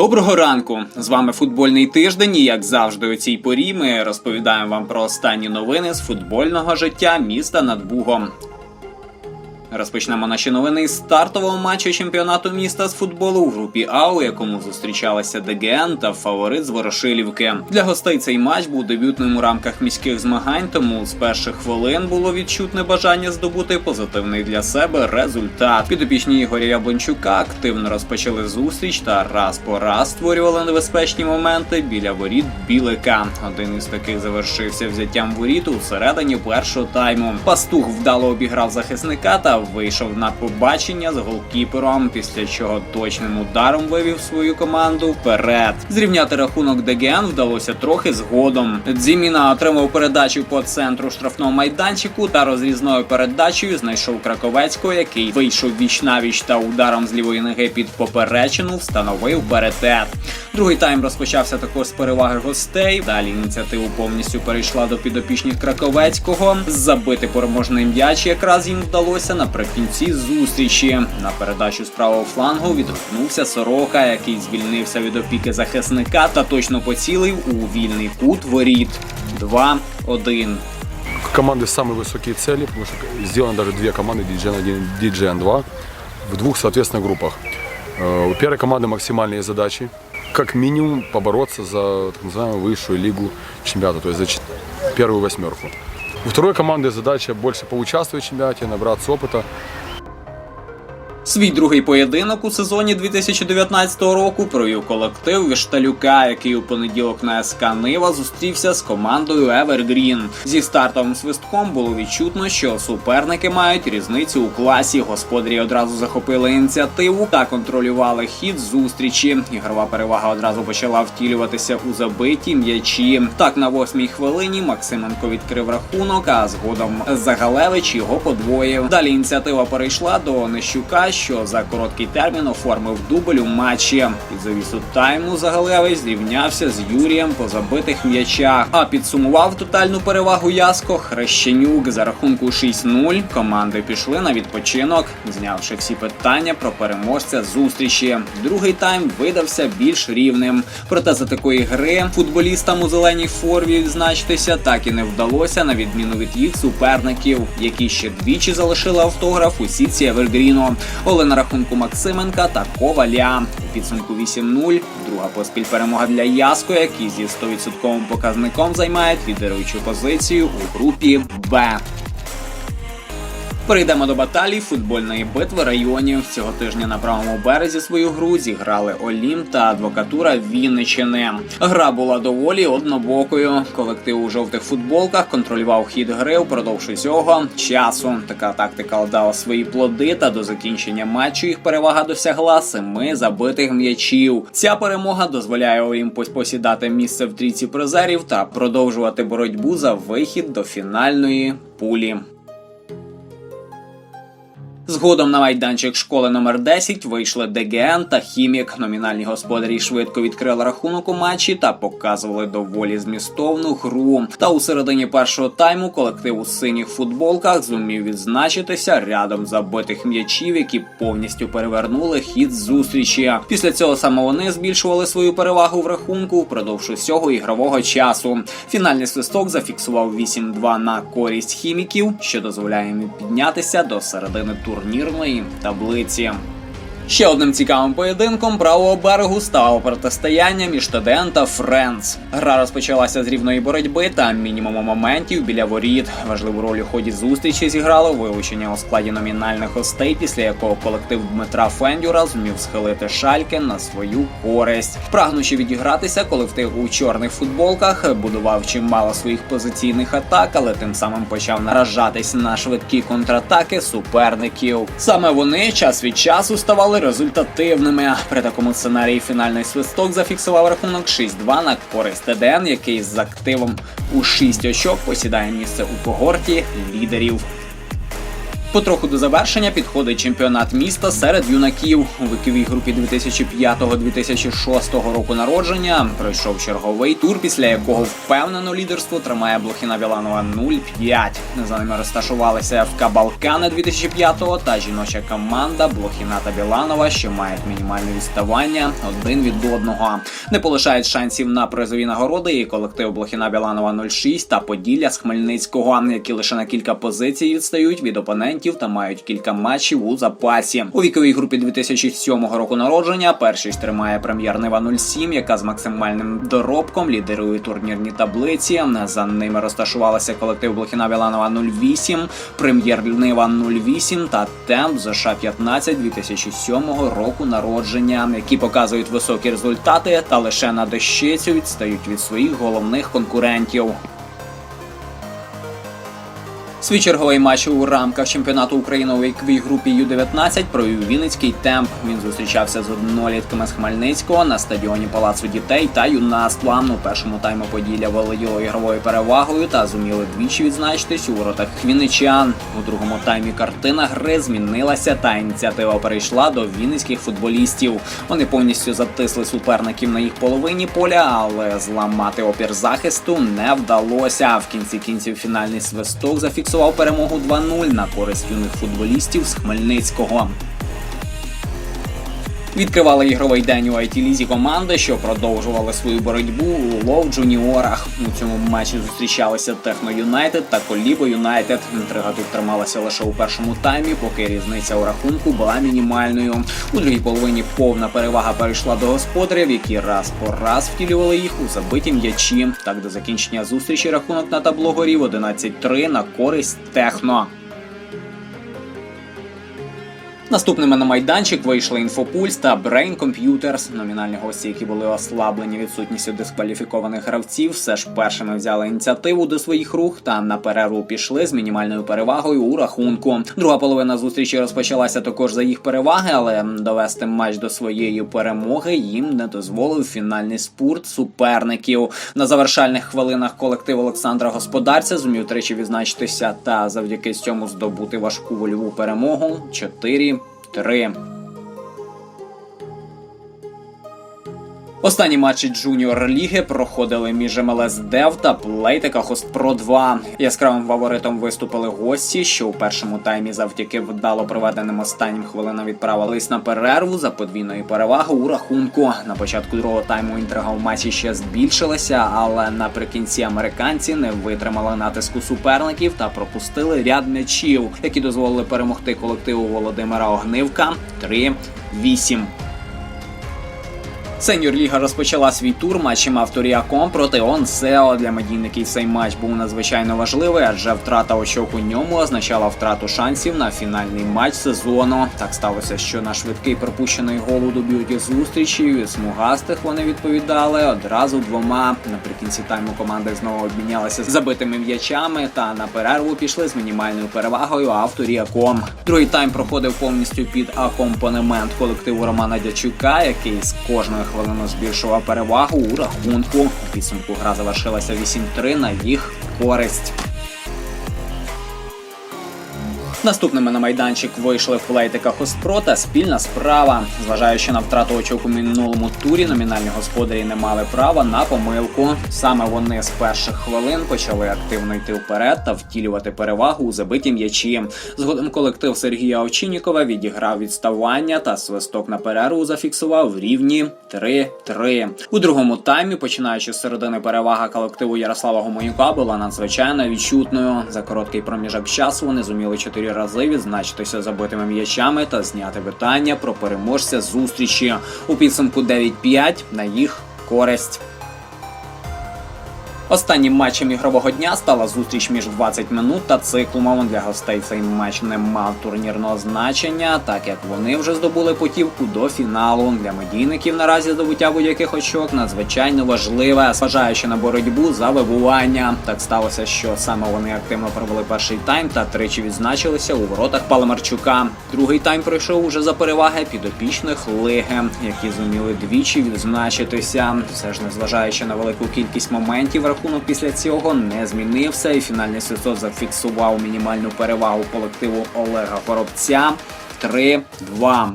Доброго ранку! З вами футбольний тиждень. І як завжди, у цій порі ми розповідаємо вам про останні новини з футбольного життя міста над Бугом. Розпочнемо наші новини із стартового матчу чемпіонату міста з футболу у групі А, у якому зустрічалися ДГН та фаворит з Ворошилівки. Для гостей цей матч був дебютним у рамках міських змагань, тому з перших хвилин було відчутне бажання здобути позитивний для себе результат. Підопічні Ігоря Яблончука активно розпочали зустріч та раз по раз створювали небезпечні моменти біля воріт Білика. Один із таких завершився взяттям воріт у середині першого тайму. Пастух вдало обіграв захисника та вийшов на побачення з голкіпером, після чого точним ударом вивів свою команду вперед. Зрівняти рахунок ДГН вдалося трохи згодом. Дзіміна отримав передачу по центру штрафного майданчику та розрізною передачею знайшов Краковецького, який вийшов віч навіч та ударом з лівої ноги під поперечину встановив паритет. Другий тайм розпочався також з переваги гостей. Далі ініціативу повністю перейшла до підопічних Краковецького. Забити переможний м'яч якраз їм вдалося наприкінці зустрічі. На передачу з правого флангу відгукнувся Сорока, який звільнився від опіки захисника та точно поцілив у вільний кут воріт. 2-1. команды самые высокие цели, потому что сделано даже две команды DGN-1 DGN-2 в двух, соответственно, группах. Э, У первой команды максимальные задачи, как минимум побороться за так называемую высшую лигу чемпионата, то есть за чет- первую восьмерку. У второй команды задача больше поучаствовать в чемпионате, набраться опыта, Свій другий поєдинок у сезоні 2019 року провів колектив Вішталюка, який у понеділок на СК Нива зустрівся з командою Евергрін. Зі стартовим свистком було відчутно, що суперники мають різницю у класі. Господарі одразу захопили ініціативу та контролювали хід зустрічі. Ігрова перевага одразу почала втілюватися у забиті м'ячі. Так на восьмій хвилині Максименко відкрив рахунок, а згодом Загалевич його подвоїв. Далі ініціатива перейшла до Нещука, що за короткий термін оформив дубль у матчі. Під завісу тайму Загалевич зрівнявся з Юрієм по забитих м'ячах. А підсумував тотальну перевагу Яско Хрещенюк за рахунку 6-0. Команди пішли на відпочинок, знявши всі питання про переможця зустрічі. Другий тайм видався більш рівним. Проте за такої гри футболістам у зеленій формі відзначитися так і не вдалося, на відміну від їх суперників, які ще двічі залишили автограф у сітці Евергріну. Голи на рахунку Максименка та Коваля. У підсумку 8-0. Друга поспіль перемога для Яско, який зі 100% показником займає лідеруючу позицію у групі Б. Перейдемо до баталій футбольної битви районів. Цього тижня на правому березі свою гру зіграли Олім та адвокатура Вінничини. Гра була доволі однобокою. Колектив у жовтих футболках контролював хід гри впродовж усього часу. Така тактика дала свої плоди, та до закінчення матчу їх перевага досягла семи забитих м'ячів. Ця перемога дозволяє Олімпус посідати місце в трійці призерів та продовжувати боротьбу за вихід до фінальної пулі. Згодом на майданчик школи номер 10 вийшли ДГН та Хімік. Номінальні господарі швидко відкрили рахунок у матчі та показували доволі змістовну гру. Та у середині першого тайму колектив у синіх футболках зумів відзначитися рядом забитих м'ячів, які повністю перевернули хід зустрічі. Після цього саме вони збільшували свою перевагу в рахунку впродовж усього ігрового часу. Фінальний свисток зафіксував 8-2 на користь хіміків, що дозволяє їм піднятися до середини турнірної таблиці. Ще одним цікавим поєдинком правого берегу стало протистояння між ТДН та Френц. Гра розпочалася з рівної боротьби та мінімуму моментів біля воріт. Важливу роль у ході зустрічі зіграло вилучення у складі номінальних гостей, після якого колектив Дмитра Фендюра зумів схилити шальки на свою користь. Прагнучи відігратися, колектив у чорних футболках будував чимало своїх позиційних атак, але тим самим почав наражатись на швидкі контратаки суперників. Саме вони час від часу ставали результативними. При такому сценарії фінальний свисток зафіксував рахунок 6-2 на користь ТДН, який з активом у 6 очок посідає місце у когорті лідерів. Потроху до завершення підходить чемпіонат міста серед юнаків у віковій групі 2005-2006 року народження. Пройшов черговий тур, після якого впевнено лідерство тримає Блохіна Біланова 0-5. За ними розташувалися ФК Балкани 2005-го та жіноча команда Блохіна та Біланова, що мають мінімальне відставання один від одного. Не полишають шансів на призові нагороди і колектив Блохіна Біланова 06 та Поділля з Хмельницького, які лише на кілька позицій відстають від опонентів та мають кілька матчів у запасі. У віковій групі 2007 року народження першість тримає прем'єр Нива 07, яка з максимальним доробком лідирує турнірні таблиці. За ними розташувалися колектив Блохіна Біланова 08, прем'єр Нива 08 та Темп ЗШ 15 2007 року народження, які показують високі результати та лише на дещицю відстають від своїх головних конкурентів. Свій черговий матч у рамках чемпіонату України у віковій групі Ю-19 провів Вінницький темп. Він зустрічався з однолітками з Хмельницького на стадіоні Палацу дітей та юнацтва. У першому тайму Поділля володіло ігровою перевагою та зуміли двічі відзначитись у воротах хмельничан. У другому таймі картина гри змінилася, та ініціатива перейшла до вінницьких футболістів. Вони повністю затисли суперників на їх половині поля, але зламати опір захисту не вдалося. В кінці кінців фінальний свисток зафіксував перемогу 2-0 на користь юних футболістів з Хмельницького. Відкривали ігровий день у it лізі команди, що продовжували свою боротьбу у лов джуніорах. У цьому матчі зустрічалися Техно Юнайтед та Колібо Юнайтед. Інтрига тут трималася лише у першому таймі, поки різниця у рахунку була мінімальною. У другій половині повна перевага перейшла до господарів, які раз по раз втілювали їх у забиті м'ячі. Так до закінчення зустрічі рахунок на табло горів 11-3 на користь Техно. Наступними на майданчик вийшли Інфопульс та Brain Computers. Номінальні гості, які були ослаблені відсутністю дискваліфікованих гравців, все ж першими взяли ініціативу до своїх рух та на перерву пішли з мінімальною перевагою у рахунку. Друга половина зустрічі розпочалася також за їх переваги, але довести матч до своєї перемоги їм не дозволив фінальний спорт суперників. На завершальних хвилинах колектив Олександра Господарця зумів тричі відзначитися та завдяки цьому здобути важку вольову перемогу 4 3. Останні матчі Джуніор Ліги проходили між МЛС Дев та Плейтека Хостпро 2. Яскравим фаворитом виступили гості, що у першому таймі завдяки вдало проведеним останнім хвилинам відправились на перерву за подвійною перевагою у рахунку. На початку другого тайму інтрига в матчі ще збільшилася, але наприкінці американці не витримали натиску суперників та пропустили ряд м'ячів, які дозволили перемогти колективу Володимира Огнивка 3-8. Сеньор Ліга розпочала свій тур матчем Авторіаком проти Онсео. Для медійників цей матч був надзвичайно важливий, адже втрата очок у ньому означала втрату шансів на фінальний матч сезону. Так сталося, що на швидкий пропущений гол у доб'юті зустрічі від смугастих вони відповідали одразу двома. Наприкінці тайму команди знову обмінялися забитими м'ячами та на перерву пішли з мінімальною перевагою Авторіаком. Другий тайм проходив повністю під акомпанемент колективу Романа Дячука, який з кожною хвилину збільшував перевагу у рахунку. У підсумку гра завершилася 8-3 на їх користь. Наступними на майданчик вийшли Флейтика Хоспро та спільна справа. Зважаючи на втрату очок у минулому турі, номінальні господарі не мали права на помилку. Саме вони з перших хвилин почали активно йти вперед та втілювати перевагу у забиті м'ячі. Згодом колектив Сергія Овчиннікова відіграв відставання та свисток на перерву зафіксував в рівні 3-3. У другому таймі, починаючи з середини перевага колективу Ярослава Гомонюка, була надзвичайно відчутною. За короткий проміжок часу вони зуміли чотири рази відзначитися забитими м'ячами та зняти питання про переможця зустрічі. У підсумку 9-5 на їх користь. Останнім матчем ігрового дня стала зустріч між 20 минут та циклумом. Для гостей цей матч не мав турнірного значення, так як вони вже здобули путівку до фіналу. Для медійників наразі здобуття будь-яких очок надзвичайно важливе, зважаючи на боротьбу за вибування. Так сталося, що саме вони активно провели перший тайм та тричі відзначилися у воротах Паламарчука. Другий тайм пройшов уже за переваги підопічних лиги, які зуміли двічі відзначитися. Все ж незважаючи на велику кількість моментів, рахунок після цього не змінився, і фінальний свисток зафіксував мінімальну перевагу колективу Олега Коробця 3-2.